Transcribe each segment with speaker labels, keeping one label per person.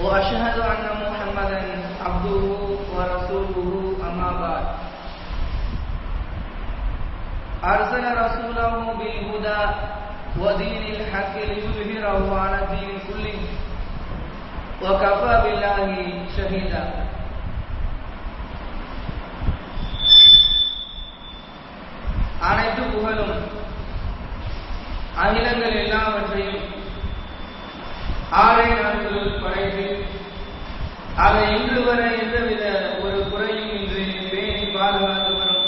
Speaker 1: وأشهد أن محمدا عبده ورسوله أما بعد أرسل رسوله بالهدى ودين الحق ليظهره على الدين كله وكفى بالله شهيدا அனைத்து புகழும் அகிலங்கள் எல்லாவற்றையும் ஆரை நாட்களில் படைத்து அதை இன்று வரை எந்தவித ஒரு குறையும் இன்றி பேணி பாதுகாத்து வரும்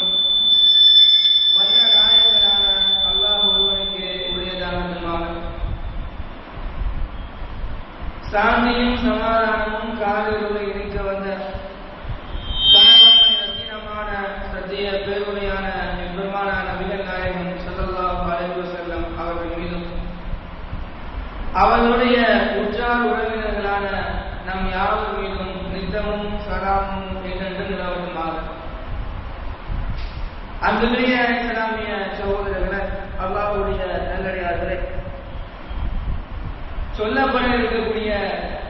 Speaker 1: வல்ல நாயகனான அல்லாஹ் ஒருவனுக்கு உரியதான பெருமாள் சாந்தியும் கலாம் சலாமும் என்றென்று நிலவட்டுமாக அன்புடைய இஸ்லாமிய சகோதரர்களை அல்லாவுடைய நல்லடியார்களே சொல்லப்பட இருக்கக்கூடிய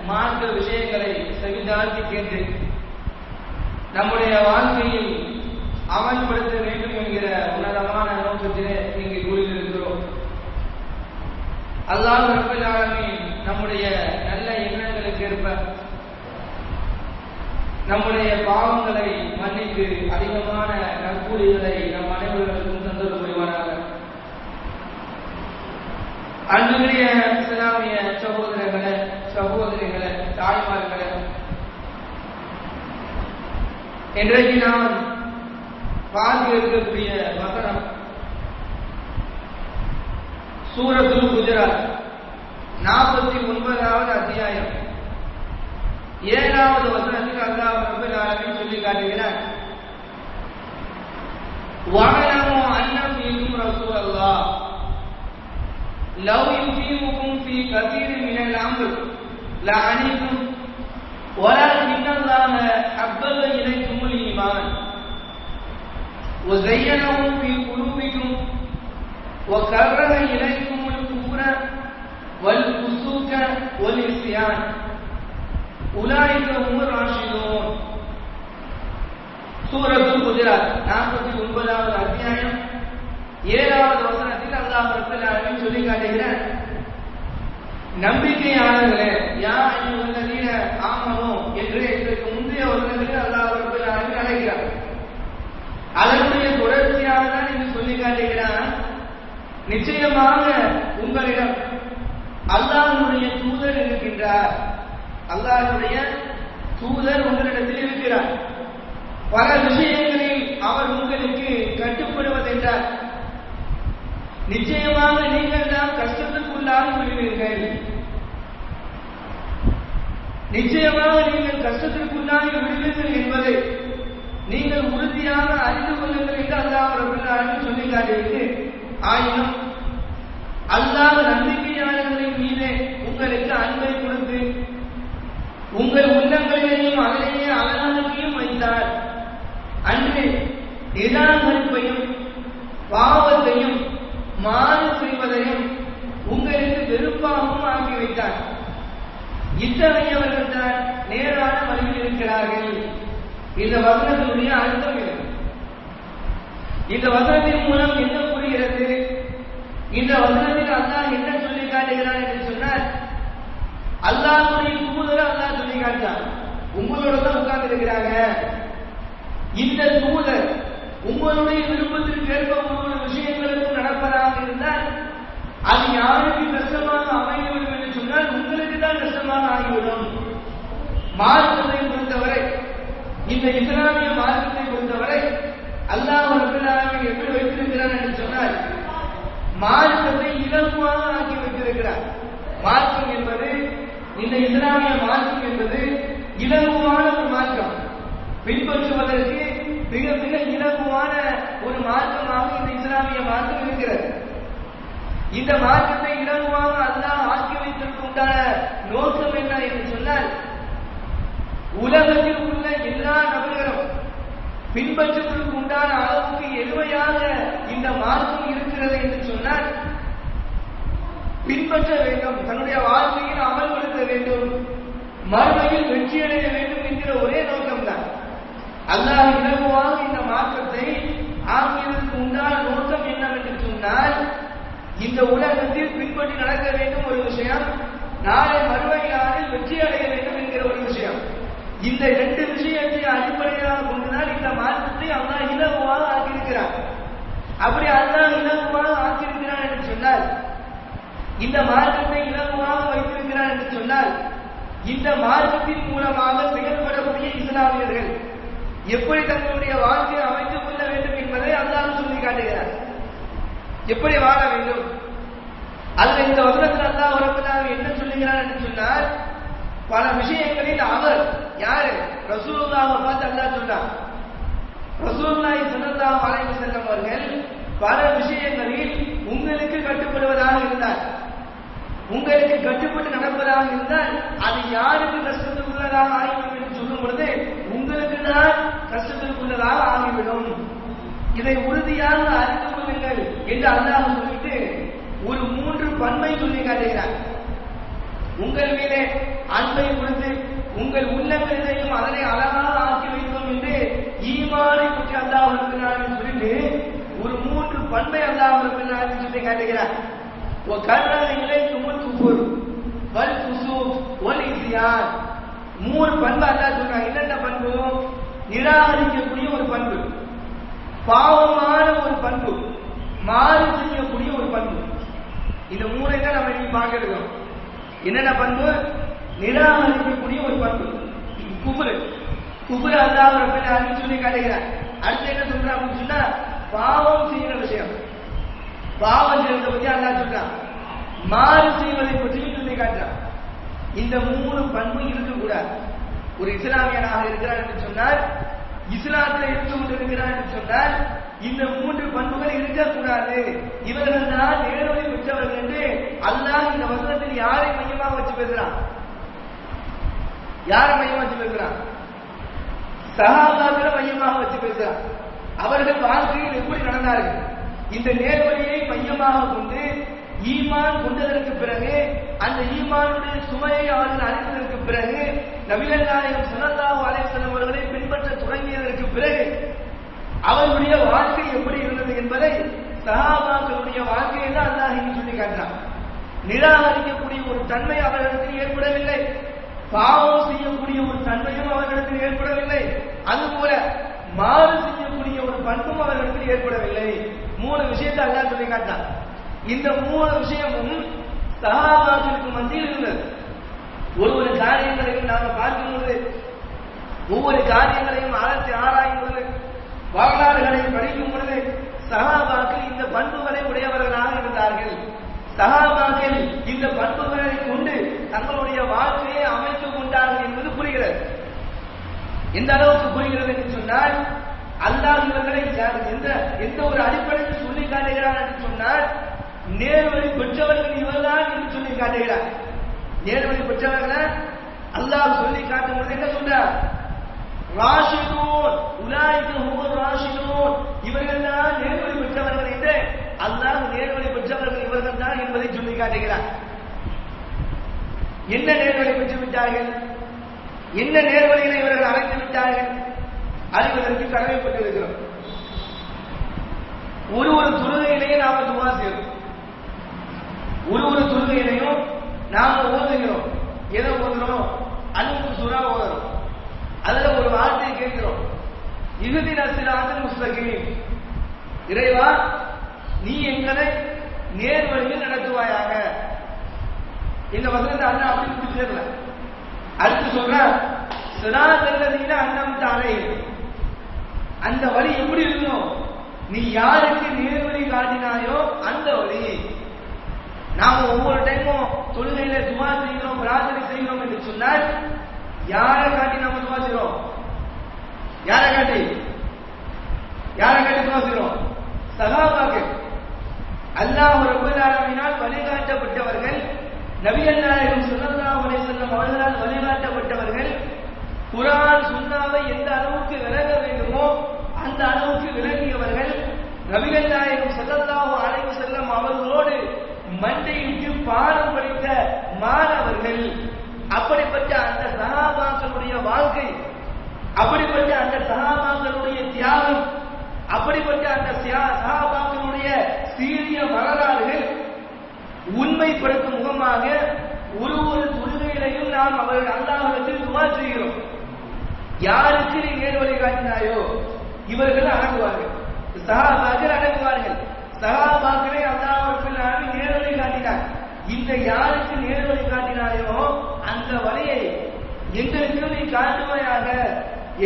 Speaker 1: மார்க்க விஷயங்களை செவிதாழ்த்தி கேட்டு நம்முடைய வாழ்க்கையில் அமல்படுத்த வேண்டும் என்கிற உன்னதமான நோக்கத்திலே இங்கு கூறியிருக்கிறோம். அல்லாஹ் ரப்பல் நம்முடைய நல்ல எண்ணங்களுக்கு ஏற்ப நம்முடைய பாவங்களை மன்னித்து அதிகமான நற்கூலிகளை நம் அனைவர்களுக்கும் தந்தது புரிவானாக அன்புடைய இஸ்லாமிய சகோதரர்களே சகோதரிகளே தாய்மார்களே இன்றைக்கு நாம் பார்க்க இருக்கக்கூடிய வசனம் சூரத்துல் குஜராத் நாற்பத்தி ஒன்பதாவது அத்தியாயம். ஏழாவது வசனத்தில் அல்லாஹ் ரப்பல் ஆலமீன் சொல்லி காட்டுகிறார் وَاعْلَمُوا أَنَّ فِيكُمْ رَسُولَ اللَّهِ لَوْ يُطِيعُكُمْ فِي كَثِيرٍ مِنَ الْأَمْرِ لَعَنِتُمْ ولكن الله حبب إليكم الإيمان وزينه في قلوبكم وكره إليكم الكفر والفسوق والعصيان சூரத்து குஜராத் நாற்பத்தி ஒன்பதாவது அத்தியாயம் ஏழாவது வசனத்தில் அல்லாஹ் ரபுல்லாலுமே சொல்லி காட்டுகிறேன் நம்பிக்கையாளர்களே யார் இவங்க ஆமனும் என்று இதற்கு முந்தைய வருடங்களில் அல்லாஹ் ரபுல்லாலுமே அழைக்கிறார். அதனுடைய தொடர்ச்சியாக தான் இங்கு சொல்லி காட்டுகிறான் நிச்சயமாக உங்களிடம் அல்லாஹனுடைய தூதர் இருக்கின்றார். அல்லாஹனுடைய தூதர் உங்களிடத்தில் இருக்கிறார். பல விஷயங்களில் அவர் உங்களுக்கு கட்டுப்படுவதென்றார். நிச்சயமாக நீங்கள் தான் கஷ்டத்திற்குள்ளாகி விடுவீர்கள். நிச்சயமாக நீங்கள் கஷ்டத்திற்குள்ளாகி விடுவீர்கள் என்பதை நீங்கள் உறுதியாக அறிந்து கொள்ளுங்கள் என்று அல்லாஹ் ரபுல் என்று சொல்லி காட்டிவிட்டு ஆயினும் அல்லாத நம்பிக்கை மீது உங்களுக்கு அன்பை கொடுத்து உங்கள் உள்ளங்களிலேயும் அதிலேயே அழகாகையும் வைத்தார் அன்று நிதானமளிப்பையும் பாவத்தையும் மாறு செய்வதையும் உங்களுக்கு வெறுப்பாகவும் ஆக்கி வைத்தார். இத்தகையவர்கள் தான் நேரான வழியில் இருக்கிறார்கள். இந்த வசனத்தினுடைய அர்த்தம் இது இந்த வசனத்தின் மூலம் என்ன புரிகிறது? இந்த வசனத்தில் அல்லாஹ் என்ன சொல்லி காட்டுகிறான் என்று சொன்னால் அல்லாஹுடைய தூதர் அல்லாஹ் சொல்லி காட்டான் உங்களோட உங்களோட தான் உட்கார்ந்து இருக்கிறாங்க இந்த தூதர் உங்களுடைய விருப்பத்திற்கு ஏற்ப ஒவ்வொரு விஷயங்களுக்கும் நடப்பதாக இருந்தால் அது யாருக்கு கஷ்டமாக அமையவில்லை என்று சொன்னால் உங்களுக்கு தான் கஷ்டமாக ஆகிவிடும். மார்க்கத்தை பொறுத்தவரை இந்த இஸ்லாமிய மார்க்கத்தை பொறுத்தவரை அல்லாஹ் ரபுல்லாவின் எப்படி வைத்திருக்கிறார் என்று சொன்னால் மார்க்கத்தை இலகுவாக ஆக்கி வைத்திருக்கிறார். மார்க்கம் என்பது இந்த இஸ்லாமிய மார்க்கம் என்பது இலகுவான ஒரு மார்க்கம். பின்பற்றுவதற்கு மிக மிக இலகுவான ஒரு மார்க்கமாக இந்த இஸ்லாமிய மார்க்கம் இருக்கிறது. இந்த மார்க்கத்தை இலகுவாக அல்லாஹ் ஆக்கி வைத்திருக்கும் உண்டான நோக்கம் என்ன என்று சொன்னால் உலகத்தில் உள்ள எல்லா நபர்களும் பின்பற்றுவதற்கு உண்டான அளவுக்கு எளிமையாக இந்த மார்க்கம் இருக்கிறது என்று சொன்னால் பின்பற்ற வேண்டும் தன்னுடைய வாழ்க்கையில் அமல்படுத்த வேண்டும் மறுமையில் வெற்றியடைய வேண்டும் என்கிற ஒரே நோக்கம் அல்லாஹ் இலகுவாக இந்த மாற்றத்தை ஆக்கியதற்கு உண்டான நோக்கம் என்னவென்று சொன்னால் இந்த உலகத்தில் பின்பற்றி நடக்க வேண்டும் ஒரு விஷயம் நாளை மறுமை வெற்றி அடைய வேண்டும் என்கிற ஒரு விஷயம். இந்த ரெண்டு விஷயத்தை அடிப்படையாக கொண்டுதான் இந்த மாற்றத்தை அல்லா இலகுவாக ஆக்கியிருக்கிறார் அப்படி அல்லாஹ் இலகுவாக ஆக்கியிருக்கிறார் என்று சொன்னால் இந்த மார்க்கத்தை இலகுவாக வைத்திருக்கிறார் என்று சொன்னால் இந்த மார்க்கத்தின் மூலமாக செயல்படக்கூடிய இஸ்லாமியர்கள் எப்படி தங்களுடைய வாழ்க்கையை அமைத்துக் கொள்ள வேண்டும் என்பதை அல்லாஹ் சொல்லி காட்டுகிறார். எப்படி வாழ வேண்டும்? அதுல இந்த வசனத்தில் அல்லாஹ் ரப்பல்லாஹ் என்ன சொல்லுகிறார் என்று சொன்னால் பல விஷயங்களில் அவர் யாரு? ரசூல்லாவை பார்த்து அல்லா சொன்னார். ரசூல்லாய் ஸல்லல்லாஹு அலைஹி வஸல்லம் அவர்கள் பல விஷயங்களில் உங்களுக்கு கட்டுப்படுவதாக இருந்தார். உங்களுக்கு கட்டுப்பட்டு நடப்பதாக இருந்தால் அது யாருக்கு கஷ்டத்திற்குள்ளதாக ஆகிவிடும் என்று சொல்லும் பொழுது உங்களுக்கு தான் கஷ்டத்திற்குள்ளதாக ஆகிவிடும் இதை உறுதியாக அறிந்து கொள்ளுங்கள் என்று அல்லாஹ் சொல்லிட்டு ஒரு மூன்று பண்பை சொல்லி காட்டுகிறார் உங்கள் மீதே அன்பை கொடுத்து உங்கள் உள்ளங்களிலேயும் அதனை அழகாக ஆக்கி வைத்தோம் என்று ஈமானை பற்றி அல்லாஹ் இருக்கிறார் சொல்லிட்டு ஒரு மூன்று பண்பை அல்லாஹ் இருக்கிறார் சொல்லி காட்டுகிறார் وكره إليكم الكفر والفسوق والعصيان மூணு பண்பு அல்லா சொல்றாங்க. என்னென்ன பண்பு? நிராகரிக்கக்கூடிய ஒரு பண்பு. பாவமான ஒரு பண்பு. மாறு செய்யக்கூடிய ஒரு பண்பு. இந்த மூணை தான் நம்ம இன்னைக்கு பார்க்க என்னென்ன பண்பு? நிராகரிக்கக்கூடிய ஒரு பண்பு. குபுரு குபுரு அல்லாஹ் ரப்பல் அப்படின்னு சொல்லி காட்டுகிறார். அடுத்து என்ன சொல்றான் அப்படின்னு சொன்னா பாவம் செய்யற விஷயம். பாவம் செய்யறதை பத்தி அல்லா சொல்றான். மாறு செய்வதை பற்றி சொல்லி காட்டுறான். இந்த மூணு பண்பு இருக்கக்கூடாது. ஒரு இஸ்லாமியனாக இருக்கிறார் என்று சொன்னால் இஸ்லாத்தில் இருந்து கொண்டிருக்கிறார் என்று சொன்னால் இந்த மூன்று பண்புகள் இருக்கக்கூடாது. இவர்கள் தான் நேரடி பெற்றவர்கள் என்று அல்லாஹ் இந்த வசனத்தில் யாரை மையமாக வச்சு பேசுறான்? யாரை மையமாக வச்சு பேசுறான்? சகாபாக்களை மையமாக வச்சு பேசுறான். அவர்கள் வாழ்க்கையில் எப்படி நடந்தார்கள்? இந்த நேர்வழியை மையமாக கொண்டு ஈமான் கொண்டதற்கு பிறகு அந்த ஈமானுடைய சுமையை அவர்கள் அறிந்ததற்கு பிறகு நபிகள் நாயகம் சல்லல்லாஹு அலைஹி அவர்களை பின்பற்ற தொடங்கியதற்கு பிறகு அவர்களுடைய வாழ்க்கை எப்படி இருந்தது என்பதை சஹாபாக்களுடைய வாழ்க்கையை தான் அல்லாஹ் இங்கு சொல்லி காட்டினான் நிராகரிக்கக்கூடிய ஒரு தன்மை அவர்களிடத்தில் ஏற்படவில்லை. பாவம் செய்யக்கூடிய ஒரு தன்மையும் அவர்களிடத்தில் ஏற்படவில்லை. அதுபோல மாறு செய்யக்கூடிய ஒரு பண்பும் அவர்களிடத்தில் ஏற்படவில்லை. மூணு விஷயத்தை அல்லாஹ் சொல்லி காட்டினான் இந்த மூணு விஷயமும் சகாபாக்களுக்கு மத்தியில் இருந்தது. ஒரு ஒரு காரியங்களையும் நாங்கள் பார்க்கும்போது ஒவ்வொரு காரியங்களையும் அலசி ஆராயும் பொழுது வரலாறுகளை படிக்கும் பொழுது சகாபாக்கள் இந்த பண்புகளை உடையவர்களாக இருந்தார்கள். சகாபாக்கள் இந்த பண்புகளை கொண்டு தங்களுடைய வாழ்க்கையை அமைத்துக் கொண்டார்கள் என்பது புரிகிறது. எந்த அளவுக்கு புரிகிறது என்று சொன்னால் அல்லாஹ் இவர்களை எந்த எந்த ஒரு அடிப்படையில் சொல்லி காட்டுகிறார் என்று சொன்னால் நேர்வழி பெற்றவர்கள் இவர்தான் என்று சொல்லி காட்டுகிறார். நேர்வழி பெற்றவர்களை அல்லாஹ் சொல்லி காட்டும் பொழுது என்ன சொல்றார்? ராஷிதூன் உலாய்க்கு ஹுவர் ராஷிதூன். இவர்கள் தான் நேர்வழி பெற்றவர்கள் என்று அல்லாஹ் நேர்வழி பெற்றவர்கள் இவர்கள் தான் என்பதை சொல்லி காட்டுகிறார். என்ன நேர்வழி பெற்று விட்டார்கள்? என்ன நேர்வழிகளை இவர்கள் அழைத்து விட்டார்கள்? அறிவதற்கு கடமைப்பட்டிருக்கிறோம். ஒரு ஒரு துறையிலேயே நாம துவா செய்யணும் ஒரு ஒரு தொழுகையிலையும் நாம ஓதுகிறோம். எதை ஓதுறோம்? அன்பு சுறா ஓதுறோம். கேட்கிறோம். இறுதி நசிலாத முஸ்தகீம் இறைவா நீ எங்களை நேர் வழியில் நடத்துவாயாக. இந்த வசனத்தை அண்ணா அப்படி முடிச்சிடல அடுத்து சொல்ற சிராதல்லதீன அண்ணம் தாரை அந்த வழி எப்படி இருக்கணும் நீ யாருக்கு நேர்வழி காட்டினாயோ அந்த வழி. நாம ஒவ்வொரு டைமும் தொழுகையில துவா செய்கிறோம் பிரார்த்தனை செய்கிறோம் என்று சொன்னால் யாரை காட்டி நாம துவா செய்கிறோம் யாரை காட்டி? யாரை காட்டி துவா செய்கிறோம் சகாபாக்கு அல்லாஹ் ரப்பல் வழிகாட்டப்பட்டவர்கள் நபிகள் நாயகம் ஸல்லல்லாஹு அலைஹி செல்லும் அவர்களால் வழிகாட்டப்பட்டவர்கள் குரான் சுண்ணாவை எந்த அளவுக்கு விளங்க வேண்டுமோ அந்த அளவுக்கு விளங்கியவர்கள் நபிகள் நாயகம் ஸல்லல்லாஹு அலைஹி செல்லும் அவர்களோடு மண்டையிட்டு பாடம் படித்த மாணவர்கள் அப்படிப்பட்ட அந்த சகாபாக்களுடைய வாழ்க்கை அப்படிப்பட்ட அந்த சகாபாக்களுடைய தியாகம் அப்படிப்பட்ட அந்த சகாபாக்களுடைய சீரிய வரலாறுகள் உண்மைப்படுத்தும் முகமாக ஒரு ஒரு தொழுகையிலையும் நாம் அவர்கள் அல்லாஹ்விடத்தில் துவா செய்கிறோம். யாருக்கு நீ நேர் வழி காட்டினாயோ? இவர்கள் அடங்குவார்கள். சகாபாக்கள் அடங்குவார்கள். சகாபாக்களை அல்லாஹ்விடத்தில் நேர்வழி காட்டினார். இந்த யாருக்கு நேர்வழி காட்டினாரையோ அந்த வழியை எங்களுக்கு நீ காட்டுவாயாக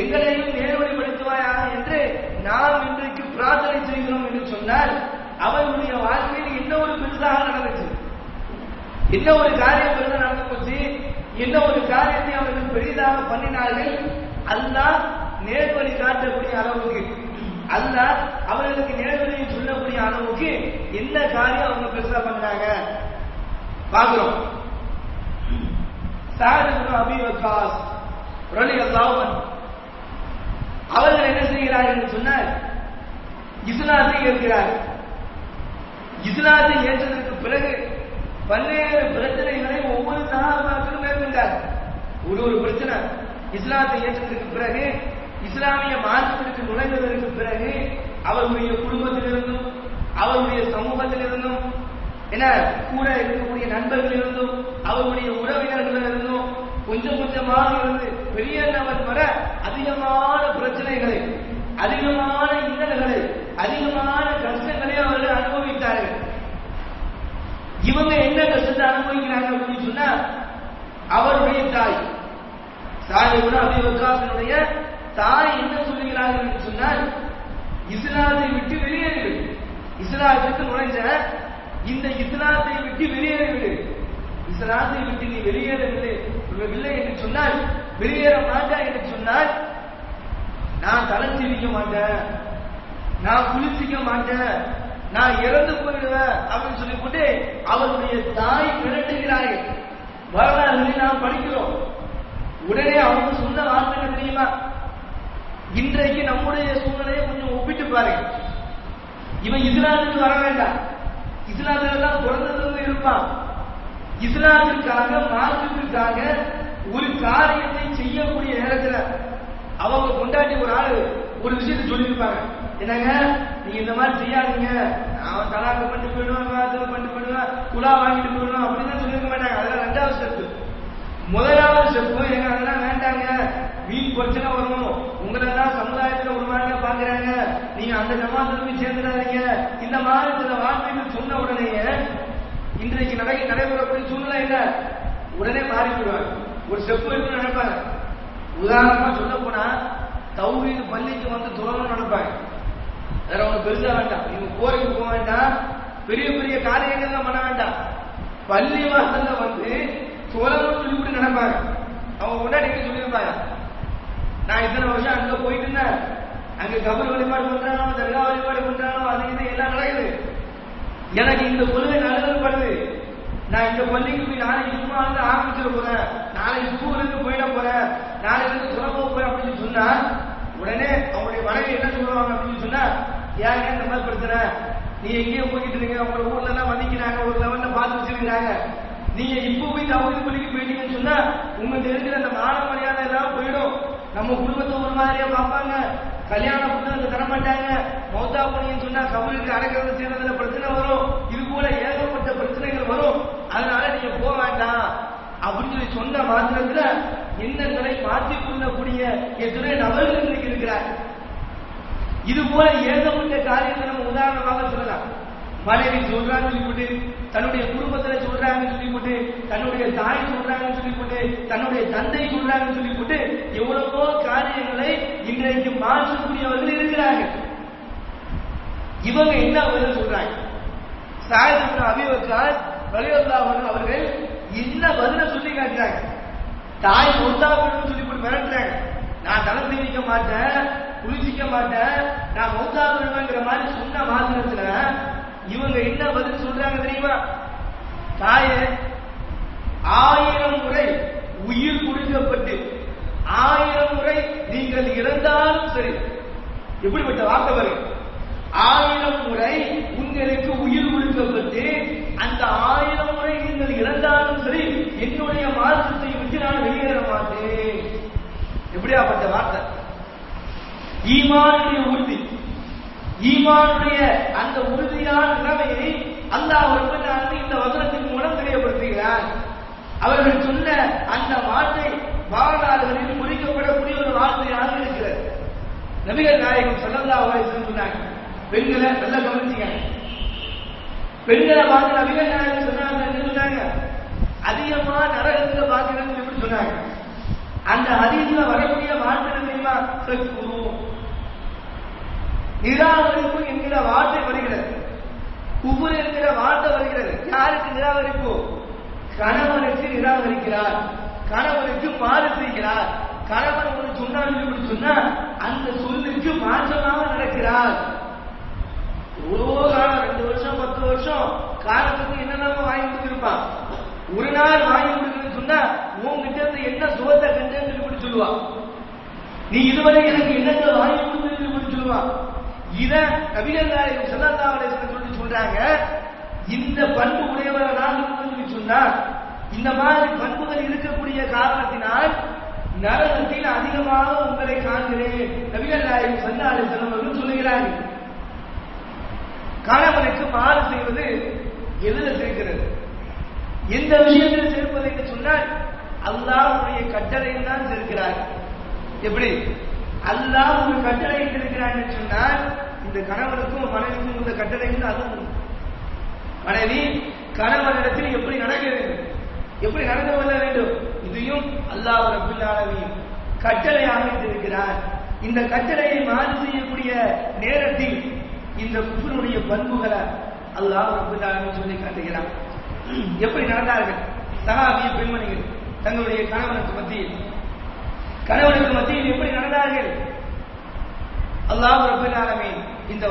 Speaker 1: எங்களையும் நேர்வழிப்படுத்துவாயாக என்று நாம் இன்றைக்கு பிரார்த்தனை செய்கிறோம் என்று சொன்னால் அவருடைய வாழ்க்கையில் என்ன ஒரு பெருசாக நடந்துச்சு? என்ன ஒரு காரியம் பெருசாக நடந்து போச்சு? என்ன ஒரு காரியத்தை அவர்கள் பெரிதாக பண்ணினார்கள்? அல்லாஹ் நேர்வழி காட்டக்கூடிய அளவுக்கு. அல்லாஹ் அவர்களுக்கு நேர் சொல்லக்கூடிய அளவுக்கு என்ன காரியம் அவங்க பெருசா பண்றாங்க? பாக்குறோம் அபிவகாஸ் அவர்கள் என்ன செய்கிறார்கள் என்று சொன்னால் இஸ்லாத்தை ஏற்கிறார்கள். இஸ்லாத்தை ஏற்றதற்கு பிறகு பல்வேறு பிரச்சனைகளை ஒவ்வொரு சகாபாக்களும் மேற்கொண்டார். ஒரு ஒரு பிரச்சனை இஸ்லாத்தை ஏற்றதற்கு பிறகு இஸ்லாமிய மாற்றத்திற்கு நுழைந்ததற்கு பிறகு அவருடைய குடும்பத்திலிருந்தும் அவருடைய சமூகத்திலிருந்தும் என்ன கூட இருக்கக்கூடிய நண்பர்களிலிருந்தும் அவருடைய உறவினர்களிலிருந்தும் கொஞ்சம் கொஞ்சமாக இருந்து பெரிய நபர் வர அதிகமான பிரச்சனைகளை அதிகமான இன்னல்களை அதிகமான கஷ்டங்களை அவர்கள் அனுபவித்தார்கள். இவங்க என்ன கஷ்டத்தை அனுபவிக்கிறாங்க அப்படின்னு சொன்னா அவருடைய தாய். சாலிபுர அபிவக்காசனுடைய தாய் என்ன சொல்லுகிறார்கள் என்று சொன்னால் இஸ்லாத்தை விட்டு வெளியேறுகிறது இஸ்லாத்துக்கு நுழைஞ்ச இந்த இஸ்லாத்தை விட்டு வெளியேறிவிடு இஸ்லாத்தை விட்டு நீ வெளியேறவில்லை இல்லை என்று சொன்னால் வெளியேற மாட்டாய் என்று சொன்னால் நான் தலை சிரிக்க மாட்டேன். நான் குளிச்சிக்க மாட்டேன். நான் இறந்து போயிடுவேன் அப்படின்னு சொல்லி போட்டு அவருடைய தாய் மிரட்டுகிறார்கள் வரலாறுகளை நாம் படிக்கிறோம். உடனே அவங்க சொன்ன வார்த்தைகள் தெரியுமா? இன்றைக்கு நம்முடைய சூழ்நிலையை கொஞ்சம் ஒப்பிட்டு பாருங்க. இவன் இஸ்லாத்துக்கு வர வேண்டாம். இஸ்லாத்துல தான் பிறந்ததும் இருப்பான். இஸ்லாத்துக்காக மார்க்கத்துக்காக ஒரு காரியத்தை செய்யக்கூடிய நேரத்துல அவங்க கொண்டாடி ஒரு ஆளு ஒரு விஷயத்தை சொல்லியிருப்பாங்க. என்னங்க? நீங்க இந்த மாதிரி செய்யாதீங்க. அவன் தலாக்கு பண்ணிட்டு போயிடுவான் விவாதத்தில் பண்ணிட்டு போயிடுவான் குலா வாங்கிட்டு போயிடுவான் அப்படின்னு சொல்லியிருக்க மாட்டாங்க. அதெல்லாம் ரெண்டாவது ஸ்டெப்பு முதலாவது ஸ்டெப்பு எங்க அதெல்லாம் வேண்டாங்க. வீண் பிரச்சனை வரும் உங்களை தான் சமுதாயத்துல ஒரு மாதிரியா பாக்குறாங்க. நீங்க அந்த ஜமாத்துல போய் சேர்ந்துடாதீங்க. இந்த மாதிரி சில வார்த்தைகள் சொன்ன உடனேயே இன்றைக்கு நடை நடைபெறக்கூடிய சூழ்நிலை என்ன? உடனே மாறி ஒரு ஸ்டெப் எடுத்து நினைப்பாங்க உதாரணமா சொல்ல போனா தௌஹீது பள்ளிக்கு வந்து துறவணும் நினைப்பாங்க வேற ஒண்ணு பெருசா வேண்டாம். நீங்க கோரிக்கை போக வேண்டாம். பெரிய பெரிய காரியங்கள்லாம் பண்ண வேண்டாம். பள்ளி வாசல்ல வந்து துறவணும் சொல்லி கூட நினைப்பாங்க. அவங்க முன்னாடி சொல்லியிருப்பாங்க. நான் இத்தனை வருஷம் அங்க போயிட்டு இருந்தேன். அங்க கபர் வழிபாடு பண்றானோ தர்கா வழிபாடு பண்றானோ அது இது எல்லாம் நடக்குது. எனக்கு இந்த கொள்கை நல்லது படுது. நான் இந்த பள்ளிக்கு போய் நாளைக்கு சும்மா வந்து ஆரம்பிச்சிட போறேன். நாளைக்கு ஸ்கூலுக்கு போயிட போறேன். நாளைக்கு வந்து சுரப்ப போறேன் அப்படின்னு சொன்னா உடனே அவங்களுடைய மனைவி என்ன சொல்லுவாங்க அப்படின்னு சொன்னா ஏன் இந்த மாதிரி பிரச்சனை நீ எங்கேயோ போய்கிட்டு இருக்க. உங்க ஊர்ல எல்லாம் வந்திக்கிறாங்க. ஒரு லெவல்ல பார்த்து வச்சிருக்காங்க நீங்க இப்ப போய் தவறு பள்ளிக்கு போயிட்டீங்கன்னு சொன்னா உங்களுக்கு இருக்கிற அந்த மான மரியாதை எல்லாம் போயிடும். நம்ம குடும்பத்தை ஒரு மாதிரியா பார்ப்பாங்க. கல்யாணம் புத்தகத்தை தரமாட்டாங்க. மௌத்தா புனின்னு சொன்னா கபருக்கு அடக்கிறது செய்யறதுல பிரச்சனை வரும். இது போல ஏகப்பட்ட பிரச்சனைகள் வரும். அதனால நீங்க போக வேண்டாம். அப்படின்னு சொல்லி சொன்ன மாத்திரத்துல எண்ணங்களை மாற்றிக் கொள்ளக்கூடிய எத்தனை நபர்கள் இன்னைக்கு இருக்கிறார்? இது போல ஏகப்பட்ட காரியத்தை நம்ம உதாரணமாக சொல்லலாம். மனைவி சொல்றான்னு சொல்லிவிட்டு தன்னுடைய குடும்பத்துல சொல்றாங்கன்னு சொல்லிவிட்டு தன்னுடைய தாய் சொல்றாங்கன்னு சொல்லிவிட்டு தன்னுடைய தந்தை சொல்றாங்கன்னு சொல்லிவிட்டு எவ்வளவோ காரியங்களை இன்றைக்கு மாற்றக்கூடியவர்கள் இருக்கிறார்கள். இவங்க என்ன பதில் சொல்றாங்க? சாயதற்கு அபிவக்கார் வலிவல்லாஹன் அவர்கள் என்ன பதில சொல்லி காட்டுறாங்க. தாய் மௌத்தாவிடும் சொல்லி போட்டு மிரட்டுறாங்க. நான் தலை தெரிவிக்க மாட்டேன் குளிச்சிக்க மாட்டேன் நான் மௌத்தாவிடுவேங்கிற மாதிரி சொன்ன மாத்திரத்துல இவங்க என்ன பதில் சொல்றாங்க தெரியுமா? தாயே ஆயிரம் முறை உயிர் கொடுக்கப்பட்டு ஆயிரம் முறை நீங்கள் இறந்தாலும் சரி. எப்படிப்பட்ட வார்த்தை வரும் ஆயிரம் முறை உங்களுக்கு உயிர் கொடுக்கப்பட்டு அந்த ஆயிரம் முறை நீங்கள் இறந்தாலும் சரி என்னுடைய மார்க்கத்தை விட்டு நான் வெளியேற மாட்டேன். எப்படியாப்பட்ட வார்த்தை? ஈமானுடைய உறுதி. ஈமானுடைய அந்த உறுதியான நிலைமையை அல்லாஹ் ஒருவனாக இந்த வசனத்தின் மூலம் தெரியப்படுத்துகிறார். அவர்கள் சொன்ன அந்த வார்த்தை வாழ்நாள்களில் குறிக்கப்படக்கூடிய ஒரு வார்த்தையாக இருக்கிறது நபிகள் நாயகம் சல்லல்லா அலைஹி சொன்னாங்க பெண்களை நல்லா கவனிச்சுங்க. பெண்களை பார்த்து நபிகள் நாயகம் சொன்னாங்க என்ன சொன்னாங்க? அதிகமா நரகத்துல பார்க்கணும்னு எப்படி சொன்னாங்க? அந்த அதிகத்துல வரக்கூடிய வார்த்தை என்ன தெரியுமா? நிராகரிப்பு என்கிற வார்த்தை வருகிறது. குபுர் என்கிற வார்த்தை வருகிறது. யாருக்கு நிராகரிப்பு? கணவனுக்கு நிராகரிக்கிறார். கணவனுக்கு மாறு செய்கிறார். கணவன் ஒரு சொன்னான்னு சொன்னா அந்த சொல்லுக்கு மாற்றமாக நடக்கிறார். எவ்வளோ காலம் ரெண்டு வருஷம் பத்து வருஷம் காலத்துக்கு என்னென்ன வாங்கி கொடுத்துருப்பான். ஒரு நாள் வாங்கி கொடுக்குறேன்னு சொன்னா உங்ககிட்ட இருந்து என்ன சுகத்தை கண்டேன்னு சொல்லி சொல்லுவான் நீ இதுவரை எனக்கு என்னென்ன வாங்கி கொடுத்துன்னு இப்படி சொல்லுவான் இத நபிகள் நாயகம் ஸல்லல்லாஹு சொல்லி சொல்றாங்க. இந்த பண்பு உடையவரை நான் சொல்லி சொன்னா இந்த மாதிரி பண்புகள் இருக்கக்கூடிய காரணத்தினால் நரகத்தில் அதிகமாக உங்களை காண்கிறேன். நபிகள் நாயகம் ஸல்லல்லாஹு அலைஹி சொல்லுகிறார்கள். கணவனுக்கு மாறு செய்வது எதில் சேர்க்கிறது? எந்த விஷயத்தில் சேர்ப்பது என்று சொன்னால் அல்லாஹ்வுடைய கட்டளையில் தான் சேர்க்கிறார். எப்படி? அல்லாஹ் ஒரு கட்டளை இருக்கிறான் என்று சொன்னால் இந்த கணவனுக்கும் மனைவிக்கும் இந்த கட்டளை அதுவும். மனைவி கணவனிடத்தில் எப்படி நடக்க வேண்டும்? எப்படி நடந்து கொள்ள வேண்டும்? இதையும் அல்லாஹ் ரபுல் கட்டளை அமைத்திருக்கிறார் இந்த கட்டளையை மாறு செய்யக்கூடிய நேரத்தில் இந்த குஃபருடைய பண்புகளை அல்லாஹ் ரபுல் சொல்லி காட்டுகிறார் எப்படி நடந்தார்கள்? சகாபிய பெண்மணிகள் தங்களுடைய கணவனுக்கு மத்தியில். கணவனுக்கு மத்தியில் எப்படி நடந்தார்கள்? அல்லாஹ் ரபுல்